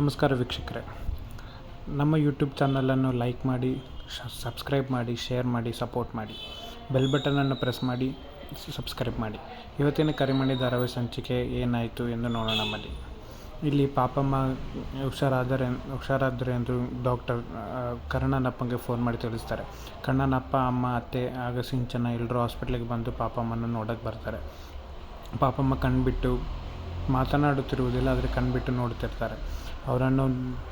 ನಮಸ್ಕಾರ ವೀಕ್ಷಕರೇ. ನಮ್ಮ ಯೂಟ್ಯೂಬ್ ಚಾನಲನ್ನು ಲೈಕ್ ಮಾಡಿ ಸಬ್ಸ್ಕ್ರೈಬ್ ಮಾಡಿ ಶೇರ್ ಮಾಡಿ ಸಪೋರ್ಟ್ ಮಾಡಿ. ಬೆಲ್ ಬಟನನ್ನು ಪ್ರೆಸ್ ಮಾಡಿ ಸಬ್ಸ್ಕ್ರೈಬ್ ಮಾಡಿ. ಇವತ್ತಿನ ಕರಿಮಣಿ ಧಾರಾವಾಹಿ ಸಂಚಿಕೆ ಏನಾಯಿತು ಎಂದು ನೋಡೋಣ ಬನ್ನಿ. ಇಲ್ಲಿ ಪಾಪಮ್ಮ ಹುಷಾರಾದರೆ ಹುಷಾರಾದರೆ ಎಂದು ಡಾಕ್ಟರ್ ಕರ್ಣನಪ್ಪಂಗೆ ಫೋನ್ ಮಾಡಿ ತಿಳಿಸ್ತಾರೆ. ಕಣ್ಣನಪ್ಪ ಅಮ್ಮ, ಅತ್ತೆ, ಆಗ ಸಿಂಚನ ಎಲ್ಲರೂ ಹಾಸ್ಪಿಟ್ಲಿಗೆ ಬಂದು ಪಾಪಮ್ಮನ ನೋಡೋಕ್ಕೆ ಬರ್ತಾರೆ. ಪಾಪಮ್ಮ ಕಣ್ಬಿಟ್ಟು ಮಾತನಾಡುತ್ತಿರುವುದಿಲ್ಲ, ಆದರೆ ಕಣ್ಬಿಟ್ಟು ನೋಡುತ್ತಿರ್ತಾರೆ. ಅವರನ್ನು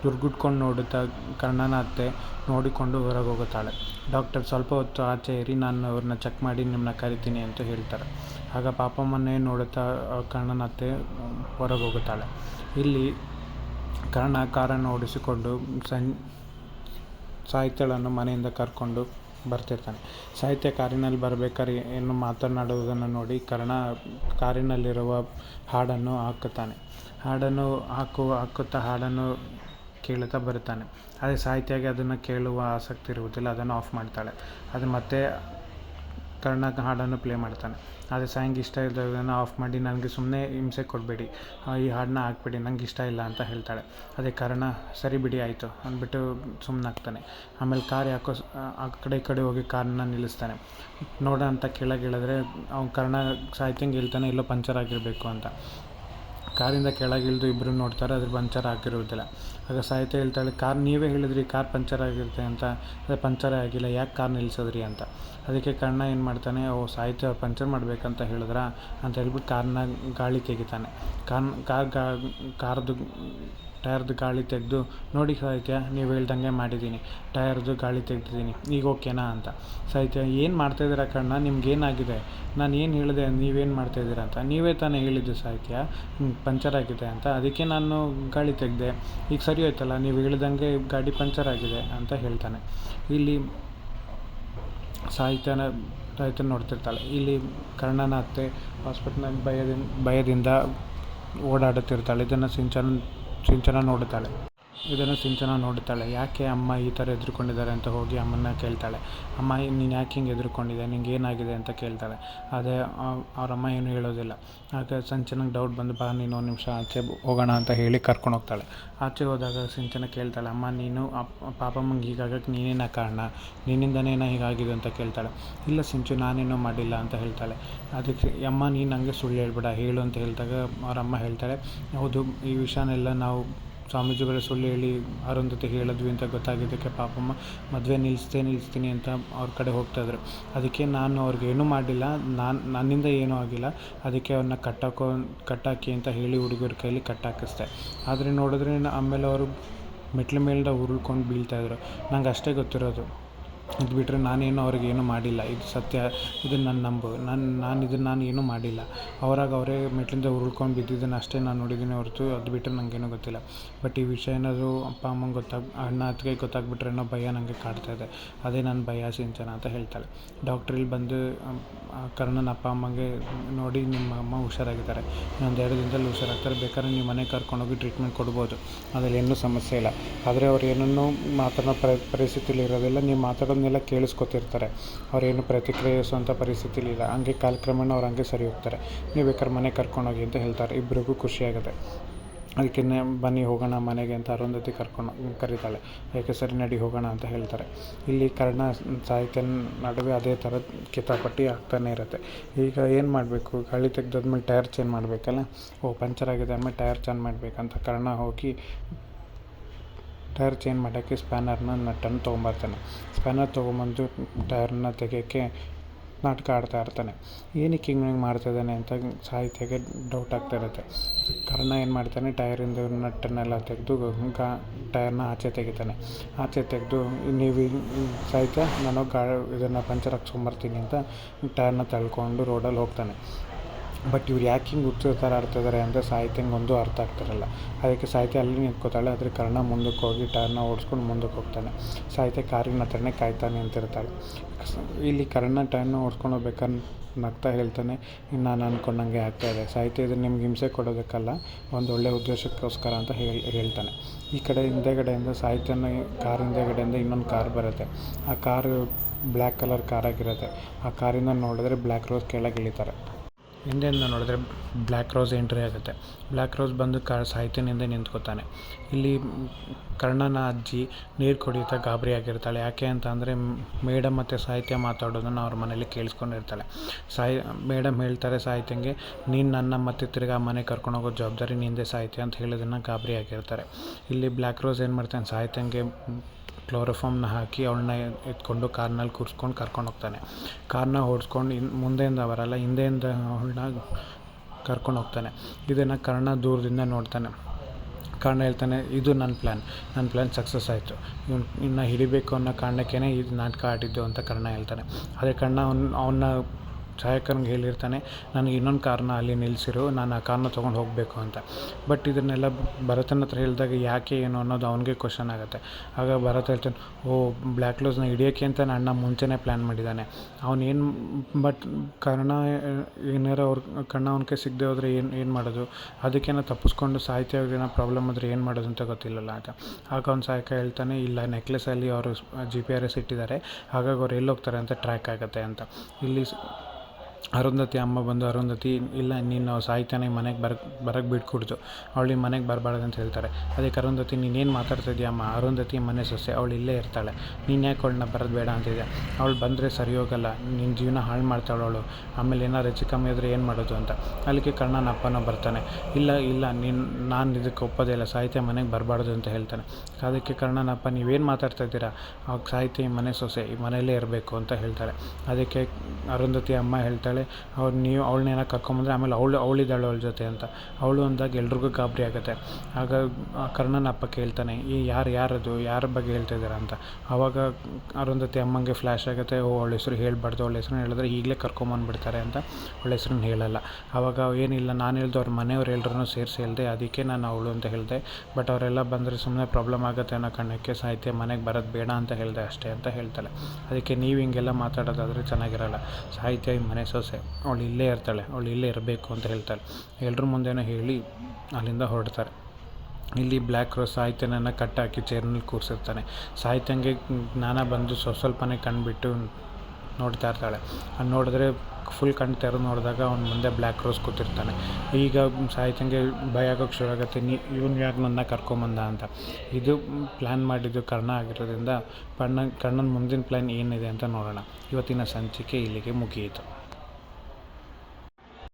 ದುರ್ಗುಟ್ಕೊಂಡು ನೋಡುತ್ತಾ ಕರ್ಣನ ಅತ್ತೆ ನೋಡಿಕೊಂಡು ಹೊರಗೆ ಹೋಗುತ್ತಾಳೆ ಡಾಕ್ಟರ್, ಸ್ವಲ್ಪ ಹೊತ್ತು ಆಚೆ ಇರಿ, ನಾನು ಅವ್ರನ್ನ ಚೆಕ್ ಮಾಡಿ ನಿಮ್ಮನ್ನ ಕರಿತೀನಿ ಅಂತ ಹೇಳ್ತಾರೆ. ಆಗ ಪಾಪಮ್ಮನ್ನೇ ನೋಡುತ್ತಾ ಕರ್ಣನ ಅತ್ತೆ ಹೊರಗೆ ಹೋಗುತ್ತಾಳೆ ಇಲ್ಲಿ ಕರ್ಣ ಕಾರನ್ನು ಓಡಿಸಿಕೊಂಡು ಸನ್ ಸಾಹಿತ್ಯಳನ್ನು ಮನೆಯಿಂದ ಕರ್ಕೊಂಡು ಬರ್ತಿರ್ತಾನೆ. ಸಾಹಿತ್ಯ ಕಾರಿನಲ್ಲಿ ಬರಬೇಕಾದ್ರೆ ಏನು ಮಾತನಾಡುವುದನ್ನು ನೋಡಿ ಕರ್ಣ ಕಾರಿನಲ್ಲಿರುವ ಹಾಡನ್ನು ಹಾಕುತ್ತಾನೆ. ಹಾಡನ್ನು ಹಾಕು, ಹಾಕುತ್ತಾ ಹಾಡನ್ನು ಕೇಳುತ್ತಾ ಬರುತ್ತಾನೆ. ಆದರೆ ಸಾಹಿತ್ಯಗೆ ಅದನ್ನು ಕೇಳುವ ಆಸಕ್ತಿ ಇರುವುದಿಲ್ಲ, ಅದನ್ನು ಆಫ್ ಮಾಡ್ತಾಳೆ. ಅದು ಮತ್ತೆ ಕರ್ಣ ಹಾಡನ್ನು ಪ್ಲೇ ಮಾಡ್ತಾನೆ. ಆದರೆ ಸಾಂಗ್ ಇಷ್ಟ ಇಲ್ಲದನ್ನು ಆಫ್ ಮಾಡಿ ನನಗೆ ಸುಮ್ಮನೆ ಹಿಂಸೆ ಕೊಡಬೇಡಿ. ಈ ಹಾಡನ್ನ ಹಾಕ್ಬೇಡಿ, ನಂಗೆ ಇಷ್ಟ ಇಲ್ಲ ಅಂತ ಹೇಳ್ತಾಳೆ. ಅದೇ ಕರ್ಣ, ಸರಿ ಬಿಡಿ, ಆಯಿತು. ಅಂದ್ಬಿಟ್ಟು ಸುಮ್ಮನಾಗ್ತಾನೆ ಆಮೇಲೆ ಕಾರ್ ಯಾಕೋ ಆ ಕಡೆ ಈ ಕಡೆ ಹೋಗಿ ಕಾರನ್ನ ನಿಲ್ಲಿಸ್ತಾನೆ. ನೋಡ ಅಂತ ಕೆಳಗೆ ಇಳಿದ್ರೆ ಅವ್ನು ಕರ್ಣ ಸಾಯ್ತಿಂಗ್ ಹೇಳ್ತಾನೆ, ಎಲ್ಲೋ ಪಂಚರ್ ಆಗಿರಬೇಕು ಅಂತ. ಕಾರಿಂದ ಕೆಳಗಿಳಿದು ಇಬ್ಬರು ನೋಡ್ತಾರೆ, ಅದ್ರ ಪಂಚರ್ ಆಗಿರುವುದಿಲ್ಲ ಆಗ ಸಾಹಿತ್ಯ ಹೇಳ್ತಾಳೆ ಕಾರ್ ನೀವೇ ಹೇಳಿದ್ರಿ, ಕಾರ್ ಪಂಚರ್ ಆಗಿರುತ್ತೆ ಅಂತ. ಅದು ಪಂಚರೇ ಆಗಿಲ್ಲ, ಯಾಕೆ ಕಾರ್ ನಿಲ್ಸಿದ್ರಿ ಅಂತ. ಅದಕ್ಕೆ ಕಣ್ಣ ಏನು ಮಾಡ್ತಾನೆ, ಓ, ಸಾಹಿತ್ಯ ಪಂಚರ್ ಮಾಡಬೇಕಂತ ಹೇಳಿದ್ರ? ಅಂತ ಹೇಳ್ಬಿಟ್ಟು ಕಾರ್ನ ಗಾಳಿ ತೆಗಿತಾನೆ. ಕಾರ್ ಕಾರ್ ಗಾ, ಕಾರ್ದು ಟಯರ್ದು ಗಾಳಿ ತೆಗೆದು, ನೋಡಿ ಸಾಹಿತ್ಯ, ನೀವು ಹೇಳ್ದಂಗೆ ಮಾಡಿದ್ದೀನಿ. ಟಯರ್ದು ಗಾಳಿ ತೆಗ್ದಿದ್ದೀನಿ. ಈಗ ಓಕೆನಾ? ಅಂತ. ಸಾಹಿತ್ಯ, ಏನು ಮಾಡ್ತಾಯಿದ್ದೀರಾ ಕಣ್ಣ? ನಿಮ್ಗೇನಾಗಿದೆ? ನಾನು ಏನು ಹೇಳಿದೆ, ನೀವೇನು ಮಾಡ್ತಾಯಿದ್ದೀರಾ ಅಂತ. ನೀವೇ ತಾನೇ ಹೇಳಿದ್ದು ಸಾಹಿತ್ಯ ಪಂಚರ್ ಆಗಿದೆ ಅಂತ. ಅದಕ್ಕೆ ನಾನು ಗಾಳಿ ತೆಗೆದೆ. ಈಗ ಸರಿ ಹೋಯ್ತಲ್ಲ ನೀವು ಹೇಳ್ದಂಗೆ ಗಾಡಿ ಪಂಚರ್ ಆಗಿದೆ ಅಂತ ಹೇಳ್ತಾನೆ. ಇಲ್ಲಿ ಸಾಹಿತ್ಯನ ಸಾಹಿತ್ಯ ನೋಡ್ತಿರ್ತಾಳೆ. ಇಲ್ಲಿ ಕರ್ಣನ ಅತ್ತೆ ಹಾಸ್ಪಿಟ್ಲ್ನಲ್ಲಿ ಭಯದಿಂದ ಭಯದಿಂದ ಓಡಾಡುತ್ತಿರ್ತಾಳೆ. ಇದನ್ನು ಸಿಂಚನ ಸಿಂಚನ ನೋಡುತ್ತಾಳೆ ಇದನ್ನು ಸಿಂಚನ ನೋಡ್ತಾಳೆ. ಯಾಕೆ ಅಮ್ಮ ಈ ಥರ ಎದುರುಕೊಂಡಿದ್ದಾರೆ? ಅಂತ ಹೋಗಿ ಅಮ್ಮನ್ನ ಕೇಳ್ತಾಳೆ. ಅಮ್ಮ, ನೀನು ಯಾಕೆ ಹಿಂಗೆ ಎದುರುಕೊಂಡಿದೆ ನಿಂಗೆ ಏನಾಗಿದೆ? ಅಂತ ಕೇಳ್ತಾಳೆ. ಅದೇ ಅವರಮ್ಮ ಏನು ಹೇಳೋದಿಲ್ಲ. ಆಗ ಸಿಂಚನಗೆ ಡೌಟ್ ಬಂದು, ಬಾ, ನೀನು ಒಂದು ನಿಮಿಷ ಆಚೆ ಹೋಗೋಣ ಅಂತ ಹೇಳಿ ಕರ್ಕೊಂಡು ಹೋಗ್ತಾಳೆ. ಆಚೆ ಹೋದಾಗ ಸಿಂಚನ ಕೇಳ್ತಾಳೆ, ಅಮ್ಮ, ನೀನು ಪಾಪಮ್ಮಂಗೆ ಹೀಗಾಗಕ್ಕೆ ನೀನೇನ ಕಾರಣ. ನಿನ್ನಿಂದನೇ ಹೀಗಾಗಿದೆ? ಅಂತ ಕೇಳ್ತಾಳೆ. ಇಲ್ಲ ಸಿಂಚು, ನಾನೇನೂ ಮಾಡಿಲ್ಲ, ಅಂತ ಹೇಳ್ತಾಳೆ. ಅದಕ್ಕೆ, ಅಮ್ಮ, ನೀನು ನನಗೆ ಸುಳ್ಳು ಹೇಳ್ಬೇಡ, ಹೇಳು, ಅಂತ ಹೇಳಿದಾಗ ಅವರಮ್ಮ ಹೇಳ್ತಾಳೆ ಹೌದು, ಈ ವಿಷಯನೆಲ್ಲ ನಾವು ಸ್ವಾಮೀಜಿಗಳು ಸುಳ್ಳು ಹೇಳಿ ಅರುಂಧತಿ ಹೇಳಿದ್ವಿ ಅಂತ ಗೊತ್ತಾಗಿದ್ದಕ್ಕೆ ಪಾಪಮ್ಮ ಮದುವೆ ನಿಲ್ಲಿಸ್ತೇ ನಿಲ್ಲಿಸ್ತೀನಿ ಅಂತ ಅವ್ರ ಕಡೆ ಹೋಗ್ತಾಯಿದ್ರು ಅದಕ್ಕೆ ನಾನು ಅವ್ರಿಗೆ ಏನೂ ಮಾಡಿಲ್ಲ, ನಾನು, ನನ್ನಿಂದ ಏನೂ ಆಗಿಲ್ಲ. ಅದಕ್ಕೆ ಅವ್ರನ್ನ ಕಟ್ಟಾಕೋ, ಕಟ್ಟಾಕಿ ಅಂತ ಹೇಳಿ ಹುಡುಗರ ಕೈಲಿ ಕಟ್ಟಾಕಿಸ್ದೆ. ಆದರೆ ನೋಡಿದ್ರೆ ಆಮೇಲೆ ಅವರು ಮೆಟ್ಲ ಮೇಲಿಂದ ಉರುಳ್ಕೊಂಡು ಬೀಳ್ತಾಯಿದ್ರು ನಂಗೆ ಅಷ್ಟೇ ಗೊತ್ತಿರೋದು. ಇದು ಬಿಟ್ಟರೆ ನಾನೇನು ಅವ್ರಿಗೆ ಏನೂ ಮಾಡಿಲ್ಲ. ಇದು ಸತ್ಯ ಇದನ್ನು ನಾನು ನಂಬು. ನಾನು ನಾನು ಇದನ್ನು ನಾನು ಏನೂ ಮಾಡಿಲ್ಲ. ಅವರಾಗ ಅವರೇ ಮೆಟ್ಲಿಂದ ಉರುಳ್ಕೊಂಡು ಬಿದ್ದಿದ್ದನ್ನು ಅಷ್ಟೇ ನಾನು ನೋಡಿದ್ದೀನಿ ಹೊರತು ಅದು ಬಿಟ್ಟರೆ ನನಗೇನು ಗೊತ್ತಿಲ್ಲ. ಬಟ್ ಈ ವಿಷಯ ಏನಾದರೂ ಅಪ್ಪ ಅಮ್ಮಂಗೆ ಗೊತ್ತಾಗ, ಅಣ್ಣ ಅತ್ತಿಗೆ ಗೊತ್ತಾಗ್ಬಿಟ್ರೆ ಅನ್ನೋ ಭಯ ನನಗೆ ಕಾಡ್ತಾ ಇದೆ. ಅದೇ ನನ್ನ ಭಯ ಸಿಂಚನ ಅಂತ ಹೇಳ್ತಾಳೆ. ಡಾಕ್ಟ್ರ್ ಇಲ್ಲಿ ಬಂದು ಕರ್ಣನ ಅಪ್ಪ ಅಮ್ಮಂಗೆ ನೋಡಿ ನಿಮ್ಮ ಅಮ್ಮ ಹುಷಾರಾಗಿದ್ದಾರೆ. ಇನ್ನೊಂದು ಎರಡು ದಿನದಲ್ಲಿ ಹುಷಾರಾಗ್ತಾರೆ. ಬೇಕಾದ್ರೆ ನೀವು ಮನೆಗೆ ಕರ್ಕೊಂಡೋಗಿ ಟ್ರೀಟ್ಮೆಂಟ್ ಕೊಡ್ಬೋದು. ಅದರಲ್ಲಿ ಏನೂ ಸಮಸ್ಯೆ ಇಲ್ಲ. ಆದರೆ ಅವ್ರು ಏನನ್ನೂ ಮಾತಾಡೋ ಪರಿಸ್ಥಿತಿಲಿ ಇರೋದಿಲ್ಲ. ನೀವು ಮಾತಾಡೋದನ್ನೆಲ್ಲ ಕೇಳಿಸ್ಕೊತಿರ್ತಾರೆ. ಅವರೇನು ಪ್ರತಿಕ್ರಿಯಿಸುವಂಥ ಪರಿಸ್ಥಿತಿಲಿ ಇಲ್ಲ ಹಂಗೆ ಕಾಲಕ್ರಮೇಣ ಅವ್ರು ಹಂಗೆ ಸರಿ ಹೋಗ್ತಾರೆ ನೀವು ಬೇಕಾದ್ರೆ ಮನೆಗೆ ಕರ್ಕೊಂಡೋಗಿ ಅಂತ ಹೇಳ್ತಾರೆ. ಇಬ್ಬರಿಗೂ ಖುಷಿಯಾಗುತ್ತೆ. ಅದಕ್ಕೆ ಬನ್ನಿ ಹೋಗೋಣ ಮನೆಗೆ ಅಂತ ಅರುಂಧತಿ ಕರ್ಕೊಂಡು ಕರೀತಾಳೆ. ಯಾಕೆ ಸರಿ ನಡಿ ಹೋಗೋಣ ಅಂತ ಹೇಳ್ತಾರೆ. ಇಲ್ಲಿ ಕರ್ಣ ಸಾಹಿತ್ಯ ನಡುವೆ ಅದೇ ಥರ ಕಿತಾಪಟ್ಟಿ ಆಗ್ತಾನೆ ಇರುತ್ತೆ. ಈಗ ಏನು ಮಾಡಬೇಕು? ಗಾಳಿ ತೆಗೆದಾದ್ಮೇಲೆ ಟೈರ್ ಚೇಂಜ್ ಮಾಡಬೇಕಲ್ಲ? ಓ, ಪಂಚರ್ ಆಗಿದೆ. ಆಮೇಲೆ ಟೈರ್ ಚೇಂಜ್ ಮಾಡಬೇಕಂತ ಕರ್ಣ ಹೋಗಿ ಟೈರ್ ಚೇಂಜ್ ಮಾಡೋಕ್ಕೆ ಸ್ಪ್ಯಾನರ್ನ ನಟ್ಟನ್ನು ತೊಗೊಂಬರ್ತಾನೆ. ಸ್ಪ್ಯಾನರ್ ತೊಗೊಂಬಂದು ಟೈರ್ನ ತೆಗೆಯೋಕ್ಕೆ ನಾಟಕ ಆಡ್ತಾ ಇರ್ತಾನೆ. ಏನಕ್ಕೆ ಹಿಂಗೆ ಹಿಂಗೆ ಮಾಡ್ತಿದ್ದಾನೆ ಅಂತ ಸಾಹಿತ್ಯಗೆ ಡೌಟ್ ಆಗ್ತಾ ಇರುತ್ತೆ. ಕರ್ಣ ಏನು ಮಾಡ್ತಾನೆ ಟೈರಿಂದ ನಟ್ಟನ್ನೆಲ್ಲ ತೆಗೆದು ಗಾ ಟೈರ್ನ ಆಚೆ ತೆಗಿತಾನೆ. ಆಚೆ ತೆಗೆದು, ನೀವು ಸಾಹಿತ್ಯ, ನಾನು ಗಾ ಇದನ್ನು ಪಂಚರ್ ಹಾಕ್ಸ್ಕೊಂಬರ್ತೀನಿ ಅಂತ ಟೈರ್ನ ತಳ್ಕೊಂಡು ರೋಡಲ್ಲಿ ಹೋಗ್ತಾನೆ. ಬಟ್ ಇವ್ರು ಯಾಕೆ ಹಿಂಗೆ ಹುಚ್ಚರ ಥರ ಆಡ್ತಿದ್ದಾರೆ ಅಂದರೆ ಸಾಹಿತ್ಯಂಗೆ ಒಂದು ಅರ್ಥ ಆಗ್ತಿರಲ್ಲ ಅದಕ್ಕೆ ಸಾಹಿತ್ಯ ಅಲ್ಲಿ ನಿಂತ್ಕೋತಾಳೆ ಆದರೆ ಕರ್ಣ ಮುಂದಕ್ಕೆ ಹೋಗಿ ಟರ್ನ ಓಡಿಸ್ಕೊಂಡು ಮುಂದಕ್ಕೆ ಹೋಗ್ತಾನೆ. ಸಾಹಿತ್ಯ ಕಾರಿನ ಹತ್ರನೇ ಕಾಯ್ತಾನೆ ಅಂತಿರ್ತಾಳೆ. ಇಲ್ಲಿ ಕರ್ಣ ಟರ್ನ್ ಓಡಿಸ್ಕೊಂಡು ಹೋಗ್ಬೇಕಾದ್ರೆ ನಗ್ತಾ ಹೇಳ್ತಾನೆ ನಾನು ಅಂದ್ಕೊಂಡಂಗೆ ಆಗ್ತಾಯಿದೆ ಸಾಹಿತ್ಯ ಇದು ನಿಮ್ಗೆ ಹಿಂಸೆ ಕೊಡೋದಕ್ಕಲ್ಲ, ಒಂದು ಒಳ್ಳೆಯ ಉದ್ದೇಶಕ್ಕೋಸ್ಕರ ಅಂತ ಹೇಳಿ, ಹೇಳ್ತಾನೆ. ಈ ಕಡೆ ಹಿಂದೆಗಡೆಯಿಂದ, ಸಾಹಿತ್ಯನ ಕಾರ್ ಹಿಂದೆಗಡೆಯಿಂದ ಇನ್ನೊಂದು ಕಾರ್ ಬರುತ್ತೆ. ಆ ಕಾರು ಬ್ಲ್ಯಾಕ್ ಕಲರ್ ಕಾರಾಗಿರುತ್ತೆ. ಆ ಕಾರಿಂದ ನೋಡಿದ್ರೆ ಬ್ಲ್ಯಾಕ್ ರೋಸ್ ಕೆಳಗೆ ಇಳಿತಾರೆ. ಹಿಂದೆಯಿಂದ ನೋಡಿದ್ರೆ ಬ್ಲ್ಯಾಕ್ ರೋಸ್ ಎಂಟ್ರಿ ಆಗುತ್ತೆ. ಬ್ಲ್ಯಾಕ್ ರೋಸ್ ಬಂದು ಕ ಸಾಹಿತ್ಯನಿಂದ ನಿಂತ್ಕೋತಾನೆ. ಇಲ್ಲಿ ಕರ್ಣನ ಅಜ್ಜಿ ನೀರು ಕುಡಿಯುತ್ತಾ ಗಾಬರಿ ಆಗಿರ್ತಾಳೆ. ಯಾಕೆ ಅಂತ ಅಂದರೆ ಮೇಡಮ್ ಮತ್ತು ಸಾಹಿತ್ಯ ಮಾತಾಡೋದನ್ನು ಅವ್ರ ಮನೇಲಿ ಕೇಳಿಸ್ಕೊಂಡಿರ್ತಾಳೆ ಸಾಯಿ ಮೇಡಮ್ ಹೇಳ್ತಾರೆ ಸಾಹಿತ್ಯಂಗೆ, ನೀನು ನನ್ನ ಮತ್ತೆ ತಿರ್ಗಾ ಮನೆ ಕರ್ಕೊಂಡು ಹೋಗೋ ಜವಾಬ್ದಾರಿ ನಿಂದೆ ಸಾಹಿತ್ಯ ಅಂತ ಹೇಳೋದನ್ನು ಗಾಬರಿ ಆಗಿರ್ತಾರೆ. ಇಲ್ಲಿ ಬ್ಲ್ಯಾಕ್ ರೋಸ್ ಏನು ಮಾಡ್ತಾನೆ, ಸಾಹಿತ್ಯಂಗೆ ಕ್ಲೋರೋಫಾಮ್ನ ಹಾಕಿ ಅವಳನ್ನ ಎತ್ಕೊಂಡು ಕಾರ್ನಲ್ಲಿ ಕೂರಿಸ್ಕೊಂಡು ಕರ್ಕೊಂಡು ಹೋಗ್ತಾನೆ. ಕಾರ್ನ ಓಡಿಸ್ಕೊಂಡು ಇನ್ ಮುಂದೆಯಿಂದ ಬರಲ್ಲ, ಹಿಂದೆಯಿಂದ ಅವಳನ್ನ ಕರ್ಕೊಂಡು ಹೋಗ್ತಾನೆ. ಇದನ್ನು ಕರ್ಣ ದೂರದಿಂದ ನೋಡ್ತಾನೆ. ಕಾರಣ ಹೇಳ್ತಾನೆ, ಇದು ನನ್ನ ಪ್ಲ್ಯಾನ್ ನನ್ನ ಪ್ಲ್ಯಾನ್ ಸಕ್ಸಸ್ ಆಯಿತು. ಇವ್ನು ಇನ್ನು ಹಿಡಿಬೇಕು ಅನ್ನೋ ಕಾರಣಕ್ಕೇ ಇದು ನಾಟಕ ಆಡಿದ್ದು ಅಂತ ಕರ್ಣ ಹೇಳ್ತಾನೆ. ಅದೇ ಕರ್ಣ ಅವ್ನ ಅವನ್ನ ಸಹಾಯಕನಿಗೆ ಹೇಳಿರ್ತಾನೆ, ನನಗೆ ಇನ್ನೊಂದು ಕಾರನ್ನ ಅಲ್ಲಿ ನಿಲ್ಲಿಸಿರು, ನಾನು ಆ ಕಾರನ್ನ ತೊಗೊಂಡು ಹೋಗಬೇಕು ಅಂತ. ಬಟ್ ಇದನ್ನೆಲ್ಲ ಭರತನ ಹತ್ರ ಹೇಳಿದಾಗ ಯಾಕೆ ಏನು ಅನ್ನೋದು ಅವನಿಗೆ ಕ್ವಶನ್ ಆಗುತ್ತೆ. ಆಗ ಭರತ ಹೇಳ್ತಾನೆ, ಓ ಬ್ಲ್ಯಾಕ್ ಕ್ಲೋಸ್ನ ಹಿಡಿಯೋಕ್ಕೆ ಅಂತ ನನ್ನ ಅಣ್ಣ ಮುಂಚೆನೇ ಪ್ಲ್ಯಾನ್ ಮಾಡಿದ್ದಾನೆ. ಅವನೇನು ಬಟ್ ಕರ್ಣ ಏನಾರ ಅವ್ರ ಕಣ್ಣ ಅವನಿಗೆ ಸಿಗದೆ ಹೋದರೆ ಏನು ಏನು ಮಾಡೋದು? ಅದಕ್ಕೇನೋ ತಪ್ಪಿಸ್ಕೊಂಡು ಸಾಹಿತ್ಯ ಏನೋ ಪ್ರಾಬ್ಲಮ್ ಆದರೆ ಏನು ಮಾಡೋದು ಅಂತ ಗೊತ್ತಿಲ್ಲಲ್ಲ ಅಂತ. ಆಗ ಅವ್ನು ಸಹಾಯಕ ಹೇಳ್ತಾನೆ, ಇಲ್ಲ ನೆಕ್ಲೆಸಲ್ಲಿ ಅವರು ಜಿ ಪಿ ಆರ್ ಎಸ್ ಇಟ್ಟಿದ್ದಾರೆ. ಹಾಗಾಗಿ ಅವ್ರು ಎಲ್ಲಿ ಹೋಗ್ತಾರೆ ಅಂತ ಟ್ರ್ಯಾಕ್ ಆಗುತ್ತೆ ಅಂತ. ಇಲ್ಲಿ ಅರುಂಧತಿ ಅಮ್ಮ ಬಂದು, ಅರುಂಧತಿ, ಇಲ್ಲ, ನೀನು ಸಾಹಿತ್ಯನೇ ಮನೆಗೆ ಬರಕ್ಕೆ ಬರಕ್ಕೆ ಬಿಟ್ಕೊಡ್ತು. ಅವಳು ಮನೆಗೆ ಬರಬಾರ್ದು ಅಂತ ಹೇಳ್ತಾರೆ ಅದಕ್ಕೆ ಅರುಂಧತಿ, ನೀನೇನು ಮಾತಾಡ್ತಾ ಇದೀಯಮ್ಮ ಅರುಂಧತಿ ಮನೆ ಸೊಸೆ, ಅವಳು ಇಲ್ಲೇ ಇರ್ತಾಳೆ. ನೀನು ಯಾಕೆ ಅವಳನ್ನ ಬರೋದು ಬೇಡ ಅಂತಿದ್ದೆ ಅವಳು ಬಂದರೆ ಸರಿ ಹೋಗಲ್ಲ. ನಿನ್ನ ಜೀವನ ಹಾಳು ಮಾಡ್ತಾಳೆ ಅವಳು. ಆಮೇಲೆ ಏನಾರು ಹೆಚ್ಚು ಕಮ್ಮಿ ಆದರೆ ಏನು ಮಾಡೋದು ಅಂತ. ಅಲ್ಲಿಗೆ ಕರ್ಣನ ಅಪ್ಪನೂ ಬರ್ತಾನೆ. ಇಲ್ಲ ಇಲ್ಲ, ನೀನು, ನಾನು ಇದಕ್ಕೆ ಒಪ್ಪೋದೇ ಇಲ್ಲ. ಸಾಹಿತ್ಯ ಮನೆಗೆ ಬರಬಾರ್ದು ಅಂತ ಹೇಳ್ತಾನೆ. ಅದಕ್ಕೆ ಕರ್ಣನ ಅಪ್ಪ, ನೀವೇನು ಮಾತಾಡ್ತಾ ಇದ್ದೀರಾ? ಅವಾಗ ಸಾಹಿತ್ಯ ಮನೆ ಸೊಸೆ, ಈ ಮನೆಯಲ್ಲೇ ಇರಬೇಕು, ಅಂತ ಹೇಳ್ತಾರೆ ಅದಕ್ಕೆ ಅರುಂಧತಿ ಅಮ್ಮ ಹೇಳ್ತಾಳೆ, ಅವ್ರು ನೀವು ಅವಳನ್ನೇನ ಕರ್ಕೊಂಬಂದ್ರೆ ಆಮೇಲೆ ಅವಳು ಅವಳಿದ್ದಾಳೆ ಅವಳ ಜೊತೆ ಅಂತ. ಅವಳು ಅಂದಾಗ ಎಲ್ರಿಗೂ ಗಾಬರಿ ಆಗುತ್ತೆ. ಆಗ ಕರ್ಣನ ಅಪ್ಪ ಕೇಳ್ತಾನೆ, ಈ ಯಾರು, ಯಾರದು, ಯಾರ ಬಗ್ಗೆ ಹೇಳ್ತಾ ಅಂತ? ಆವಾಗ ಅರುಂಧತಿ ಅಮ್ಮಂಗೆ ಫ್ಲ್ಯಾಶ್ ಆಗುತ್ತೆ, ಓ, ಅವಳ ಹೆಸರು ಹೇಳ್ಬಾರ್ದು, ಅವಳ ಹೆಸರು ಹೇಳಿದ್ರೆ ಈಗಲೇ ಕರ್ಕೊಂಬಂದ್ಬಿಡ್ತಾರೆ ಅಂತ ಅವಳ ಹೆಸ್ರನ್ನ ಹೇಳಲ್ಲ. ಆವಾಗ ಏನಿಲ್ಲ, ನಾನು ಹೇಳ್ದು ಅವ್ರ ಮನೆಯವ್ರು ಎಲ್ಲರೂ ಸೇರಿಸಿ ಹೇಳಿದೆ, ಅದಕ್ಕೆ ನಾನು ಅವಳು ಅಂತ ಹೇಳಿದೆ. ಬಟ್ ಅವರೆಲ್ಲ ಬಂದರೆ ಸುಮ್ಮನೆ ಪ್ರಾಬ್ಲಮ್ ಆಗುತ್ತೆ ಅನ್ನೋ ಕಾರಣಕ್ಕೆ ಸಾಹಿತ್ಯ ಮನೆಗೆ ಬರೋದು ಬೇಡ ಅಂತ ಹೇಳಿದೆ ಅಷ್ಟೇ ಅಂತ ಹೇಳ್ತಾಳೆ. ಅದಕ್ಕೆ ನೀವು ಹಿಂಗೆಲ್ಲ ಮಾತಾಡೋದಾದರೆ ಚೆನ್ನಾಗಿರಲ್ಲ. ಸಾಹಿತ್ಯ ಈ ಮನೆ ಸೊಸೆ ಅವಳು ಇಲ್ಲೇ ಇರ್ತಾಳೆ, ಅವಳು ಇಲ್ಲೇ ಇರಬೇಕು ಅಂತ ಹೇಳ್ತಾಳೆ. ಎಲ್ಲರ ಮುಂದೆನೂ ಹೇಳಿ ಅಲ್ಲಿಂದ ಹೊರಡ್ತಾರೆ. ಇಲ್ಲಿ ಬ್ಲ್ಯಾಕ್ ರೋಸ್ ಸಾಹಿತ್ಯನನ್ನು ಕಟ್ಟಾಕಿ ಚೇರ್ನಲ್ಲಿ ಕೂರಿಸಿರ್ತಾನೆ. ಸಾಹಿತ್ಯಂಗೆ ಜ್ಞಾನ ಬಂದು ಸ್ವಲ್ಪ ಸ್ವಲ್ಪನೇ ಕಣ್ಬಿಟ್ಟು ನೋಡ್ತಾ ಇರ್ತಾಳೆ. ಅದು ನೋಡಿದ್ರೆ ಫುಲ್ ಕಣ್ಣು ತೆರೆದು ನೋಡಿದಾಗ ಅವ್ನ ಮುಂದೆ ಬ್ಲ್ಯಾಕ್ ರೋಸ್ ಕೂತಿರ್ತಾನೆ. ಈಗ ಸಾಹಿತ್ಯಂಗೆ ಭಯ ಆಗೋಕ್ಕೆ ಶುರು ಆಗುತ್ತೆ, ನೀ ಇವನು ಯಾಕೆ ನನ್ನ ಕರ್ಕೊಂಬಂದ ಅಂತ. ಇದು ಪ್ಲ್ಯಾನ್ ಮಾಡಿದ್ದು ಕರ್ಣ ಆಗಿರೋದ್ರಿಂದ ಕಣ್ಣ ಕಣ್ಣನ ಮುಂದಿನ ಪ್ಲ್ಯಾನ್ ಏನಿದೆ ಅಂತ ನೋಡೋಣ. ಇವತ್ತಿನ ಸಂಚಿಕೆ ಇಲ್ಲಿಗೆ ಮುಗಿಯಿತು.